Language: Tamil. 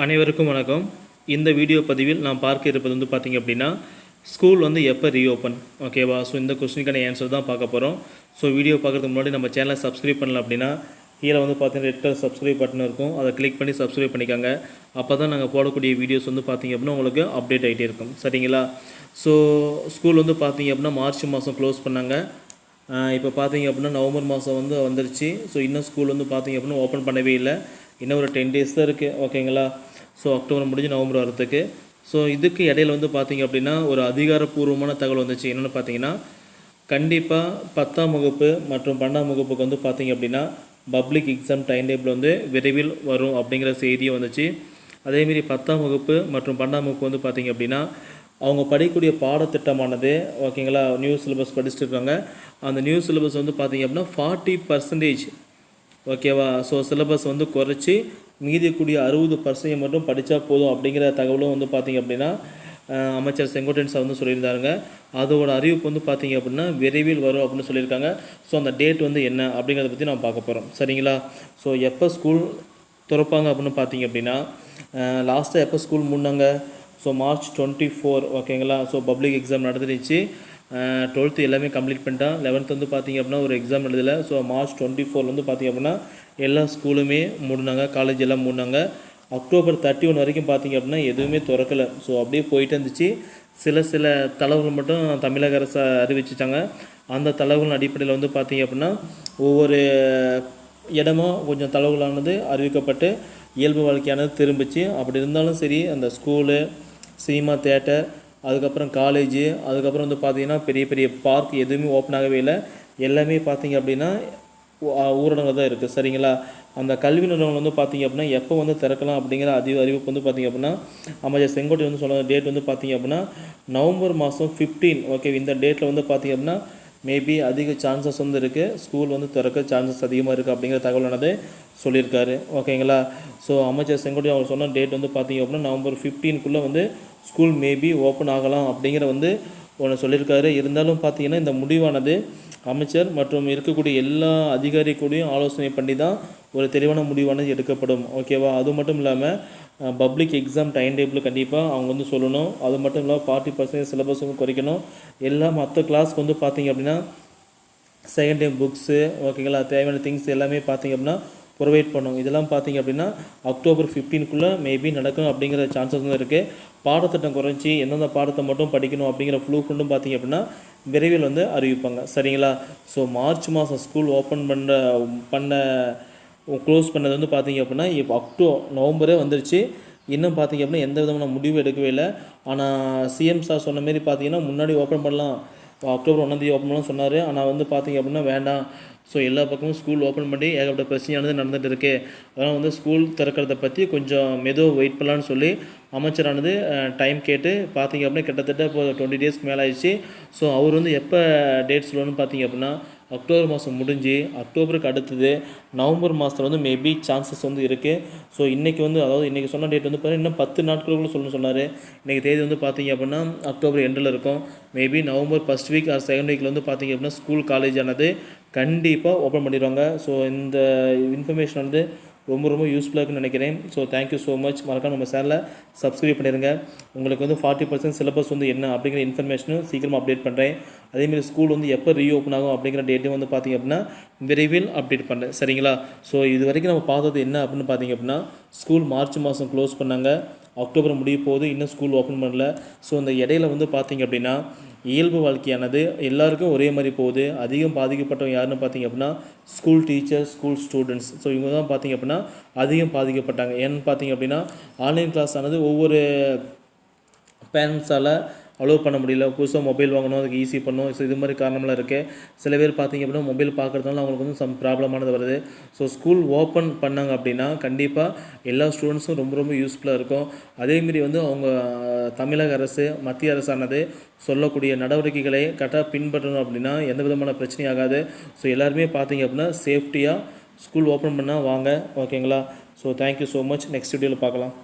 அனைவருக்கும் வணக்கம். இந்த வீடியோ பதிவில் நாம் பார்க்க இருப்பது வந்து பார்த்திங்க அப்படின்னா ஸ்கூல் வந்து எப்போ ரீஓப்பன் ஓகேவா ஸோ இந்த கொஸ்டினுக்கான ஆன்சர் தான் பார்க்க போகிறோம் ஸோ வீடியோ பார்க்குறதுக்கு முன்னாடி நம்ம சேனலை சப்ஸ்கிரைப் பண்ணல அப்படின்னா கீழே வந்து பார்த்தீங்கன்னா ரெட் கலர் சப்ஸ்கிரைப் பட்டன் இருக்கும். அதை கிளிக் பண்ணி சப்ஸ்கிரைப் பண்ணிக்கோங்க. அப்போ தான் நாங்கள் போடக்கூடிய வீடியோஸ் வந்து பார்த்திங்க அப்படின்னா உங்களுக்கு அப்டேட் ஆகிட்டே இருக்கும். சரிங்களா? ஸோ ஸ்கூல் வந்து பார்த்திங்க அப்படின்னா மார்ச் மாதம் க்ளோஸ் பண்ணாங்க. இப்போ பார்த்தீங்க அப்படின்னா நவம்பர் மாதம் வந்து வந்துருச்சு. ஸோ இன்னும் ஸ்கூல் வந்து பார்த்திங்க அப்படின்னா ஓப்பன் பண்ணவே இல்லை. இன்னும் ஒரு டென் டேஸ் தான் இருக்குது ஓகேங்களா ஸோ அக்டோபர் முடிஞ்சு நவம்பர் வரத்துக்கு ஸோ இதுக்கு இடையில வந்து பார்த்தீங்க அப்படின்னா ஒரு அதிகாரப்பூர்வமான தகவல் வந்துச்சு. என்னென்னு பார்த்தீங்கன்னா கண்டிப்பாக பத்தாம் வகுப்பு மற்றும் பன்னெண்டாம் வகுப்புக்கு வந்து பார்த்தீங்க அப்படின்னா பப்ளிக் எக்ஸாம் டைம் டேபிள் வந்து விரைவில் வரும் அப்படிங்கிற செய்தியும் வந்துச்சு. அதேமாரி பத்தாம் வகுப்பு மற்றும் பன்னெண்டாம் வகுப்பு வந்து பார்த்தீங்க அப்படின்னா அவங்க படிக்கக்கூடிய பாடத்திட்டமானது ஓகேங்களா நியூ சிலபஸ் படிச்சுட்டு இருக்காங்க. அந்த நியூ சிலபஸ் வந்து பார்த்தீங்க அப்படின்னா ஃபார்ட்டி பர்சன்டேஜ் ஓகேவா? ஸோ சிலபஸ் வந்து குறைச்சி மீதிக்கூடிய அறுபது பர்சன்டேஜ் மட்டும் படித்தா போதும் அப்படிங்கிற தகவலும் வந்து பார்த்திங்க அப்படின்னா அமைச்சர் செங்கோட்டையன் சார் வந்து சொல்லியிருந்தாருங்க. அதோட அறிவிப்பு வந்து பார்த்திங்க அப்படின்னா விரைவில் வரும் அப்படின்னு சொல்லியிருக்காங்க. ஸோ அந்த டேட் வந்து என்ன அப்படிங்கிறத பற்றி நான் பார்க்க போகிறோம் சரிங்களா? ஸோ எப்போ ஸ்கூல் திறப்பாங்க அப்படின்னு பார்த்தீங்க அப்படின்னா லாஸ்ட்டாக எப்போ ஸ்கூல் மூடினாங்க? ஸோ மார்ச் டுவெண்ட்டி ஃபோர் ஓகேங்களா ஸோ பப்ளிக் எக்ஸாம் நடந்துருச்சு டுவெல்த்து எல்லாமே கம்ப்ளீட் பண்ணிட்டான் லெவன்த் வந்து பார்த்தீங்க அப்படின்னா ஒரு எக்ஸாம் எழுதலை. ஸோ மார்ச் டுவெண்ட்டி ஃபோர் வந்து பார்த்தீங்க அப்படின்னா எல்லா ஸ்கூலுமே மூடினாங்க காலேஜ் எல்லாம் மூடினாங்க. அக்டோபர் தேர்ட்டி ஒன் வரைக்கும் பார்த்தீங்க அப்படின்னா எதுவுமே திறக்கலை. ஸோ அப்படியே போயிட்டு இருந்துச்சு. சில சில தளவுகள் மட்டும் தமிழக அரசு அறிவிச்சிட்டாங்க. அந்த தளவுகள் அடிப்படையில் வந்து பார்த்திங்க அப்படின்னா ஒவ்வொரு இடமும் கொஞ்சம் தளவுகளானது அறிவிக்கப்பட்டு இயல்பு வாழ்க்கையானது திரும்பிச்சு. அப்படி இருந்தாலும் சரி அந்த ஸ்கூலு சினிமா தேட்டர் அதுக்கப்புறம் காலேஜு அதுக்கப்புறம் வந்து பார்த்தீங்கன்னா பெரிய பெரிய பார்க் எதுவுமே ஓப்பன் ஆகவே இல்லை. எல்லாமே பார்த்தீங்க அப்படின்னா ஊரடங்கு தான் இருக்குது சரிங்களா? அந்த கல்வி நிறுவனம் வந்து பார்த்தீங்க அப்படின்னா எப்போ வந்து திறக்கலாம் அப்படிங்கிற அறிவு அறிவிப்பு வந்து பார்த்தீங்க அப்படின்னா அமைச்சர் செங்கோட்டை வந்து சொன்ன டேட் வந்து பார்த்தீங்க அப்படின்னா நவம்பர் மாதம் ஃபிஃப்டீன் ஓகே இந்த டேட்டில் வந்து பார்த்தீங்க அப்படின்னா மேபி அதிக சான்சஸ் வந்து இருக்குது ஸ்கூல் வந்து திறக்க சான்சஸ் அதிகமாக இருக்குது அப்படிங்கிற தகவலானது சொல்லியிருக்காரு. ஓகேங்களா ஸோ அமைச்சர் செங்கோட்டை அவங்க சொன்ன டேட் வந்து பார்த்தீங்க அப்படின்னா நவம்பர் ஃபிஃப்டீனுக்குள்ளே வந்து ஸ்கூல் மேபி ஓப்பன் ஆகலாம் அப்படிங்கிற வந்து ஒன்று சொல்லியிருக்காரு. இருந்தாலும் பார்த்தீங்கன்னா இந்த முடிவானது அமைச்சர் மற்றும் இருக்கக்கூடிய எல்லா அதிகாரி கூடயும் ஆலோசனை பண்ணி தான் ஒரு தெளிவான முடிவானது எடுக்கப்படும். ஓகேவா அது மட்டும் இல்லாமல் பப்ளிக் எக்ஸாம் டைம் டேபிள் கண்டிப்பாக அவங்க வந்து சொல்லணும். அது மட்டும் இல்லாமல் ஃபார்ட்டி பர்சன்டேஜ் சிலபஸ் வந்து குறைக்கணும். எல்லா மற்ற கிளாஸ்க்கு வந்து பார்த்தீங்க அப்படின்னா செகண்ட் டைம் புக்ஸு ஓகேங்களா தேவையான திங்ஸ் எல்லாமே பார்த்தீங்க அப்படின்னா ப்ரொவைட் பண்ணும். இதெல்லாம் பார்த்தீங்க அப்படின்னா அக்டோபர் ஃபிஃப்டீனுக்குள்ளே மேபி நடக்கும் அப்படிங்கிற சான்சஸ் வந்து இருக்குது பாடத்திட்டம் குறைஞ்சி எந்தெந்த பாடத்தை மட்டும் படிக்கணும் அப்படிங்கிற ஃப்ளூ ஃப்ரிண்டும் பார்த்தீங்க அப்படின்னா விரைவில் வந்து அறிவிப்பாங்க. சரிங்களா? ஸோ மார்ச் மாதம் ஸ்கூல் ஓப்பன் பண்ண பண்ண க்ளோஸ் பண்ணது வந்து பார்த்தீங்க அப்படின்னா இப்போ அக்டோ நவம்பரே வந்துருச்சு. இன்னும் பார்த்தீங்க அப்படின்னா எந்த விதமான முடிவு எடுக்கவே இல்லை. ஆனால் சிஎம் சார் சொன்ன மாரி பார்த்தீங்கன்னா முன்னாடி ஓப்பன் பண்ணலாம். அக்டோபர் ஒன்றாந்தேதி ஓப்பன் பண்ணலாம் சொன்னார். ஆனால் வந்து பார்த்தீங்க அப்படின்னா வேண்டாம். ஸோ எல்லா பக்கமும் ஸ்கூல் ஓப்பன் பண்ணி ஏகப்பட்ட பிரச்சனையானது நடந்துகிட்டு இருக்கு அதனால் வந்து ஸ்கூல் திறக்கிறத பற்றி கொஞ்சம் மெதுவாக வெயிட் பண்ணலான்னு சொல்லி அமைச்சரானது டைம் கேட்டு பார்த்தீங்க அப்படின்னா கிட்டத்தட்ட இப்போ டுவெண்ட்டி டேஸ்க்கு மேலே ஆயிடுச்சு ஸோ அவர் வந்து எப்போ டேட் சொல்லணும்னு பார்த்தீங்க அப்படின்னா அக்டோபர் மாதம் முடிஞ்சு அக்டோபருக்கு அடுத்தது நவம்பர் மாதத்தில் வந்து மேபி சான்சஸ் வந்து இருக்குது ஸோ இன்றைக்கி வந்து அதாவது இன்றைக்கி சொன்ன டேட் வந்து பார்த்தீங்கன்னா இன்னும் பத்து நாட்களுக்குள்ளே சொல்லணும்னு சொன்னார். இன்றைக்கி தேதி வந்து பார்த்தீங்க அப்படின்னா அக்டோபர் எண்டில் இருக்கும். Maybe November first week or second வீக்கில் வந்து பார்த்தீங்க அப்படின்னா ஸ்கூல் காலேஜ் ஆனது கண்டிப்பாக ஓப்பன் பண்ணிடுவாங்க. ஸோ இந்த இன்ஃபர்மேஷன் வந்து ரொம்ப ரொம்ப யூஸ்ஃபுல்லாக இருக்குன்னு நினைக்கிறேன். ஸோ தேங்க்யூ ஸோ மச் மறக்காம நம்ம சேனலை சப்ஸ்கிரைப் பண்ணிடுங்க உங்களுக்கு வந்து ஃபார்ட்டி பர்சன்ட் சிலபஸ் வந்து என்ன அப்படிங்கிற இன்ஃபர்மேஷனும் சீக்கிரமாக அப்டேட் பண்ணுறேன் அதேமாதிரி ஸ்கூல் வந்து எப்போ ரீஓப்பன் ஆகும் அப்படிங்கிற டேட்டும் வந்து பார்த்திங்க அப்படின்னா விரைவில் அப்டேட் பண்ணுறேன் சரிங்களா? ஸோ இது வரைக்கும் நம்ம பார்த்தது என்ன அப்படின்னு பார்த்தீங்க அப்படின்னா ஸ்கூல் மார்ச் மாதம் க்ளோஸ் பண்ணாங்க. அக்டோபர் முடிய போது இன்னும் ஸ்கூல் ஓப்பன் பண்ணல. ஸோ அந்த இடையில வந்து பார்த்தீங்க அப்படின்னா இயல்பு வாழ்க்கையானது எல்லாருக்கும் ஒரே மாதிரி போகுது. அதிகம் பாதிக்கப்பட்டவங்க யாருன்னு பார்த்தீங்க அப்படின்னா school teachers school students so இவங்க தான் பார்த்தீங்க அப்படின்னா அதிகம் பாதிக்கப்பட்டாங்க. ஏன்னு பார்த்தீங்க அப்படின்னா ஆன்லைன் கிளாஸ் ஆனது ஒவ்வொரு பேரண்ட்ஸால் அலோவ் பண்ண முடியல. புதுசாக மொபைல் வாங்கணும் அதுக்கு ஈஸி பண்ணணும். ஸோ இது மாதிரி காரணம்லாம் இருக்குது சில பேர் பார்த்தீங்க அப்படின்னா மொபைல் பார்க்குறதுனால அவங்களுக்கு வந்து சம் ப்ராப்ளமானது வருது. ஸோ ஸ்கூல் ஓப்பன் பண்ணாங்க அப்படின்னா கண்டிப்பாக எல்லா ஸ்டூடெண்ட்ஸும் ரொம்ப ரொம்ப யூஸ்ஃபுல்லாக இருக்கும். அதேமாரி வந்து அவங்க தமிழக அரசு மத்திய அரசானது சொல்லக்கூடிய நடவடிக்கைகளை கரெக்டாக பின்பற்றணும் அப்படின்னா எந்த விதமான பிரச்சனையும் ஆகாது. ஸோ எல்லாருமே பார்த்தீங்க அப்படின்னா சேஃப்டியாக ஸ்கூல் ஓப்பன் பண்ணால் வாங்க. ஓகேங்களா so thank you so much next வீடியோவில் பார்க்கலாம்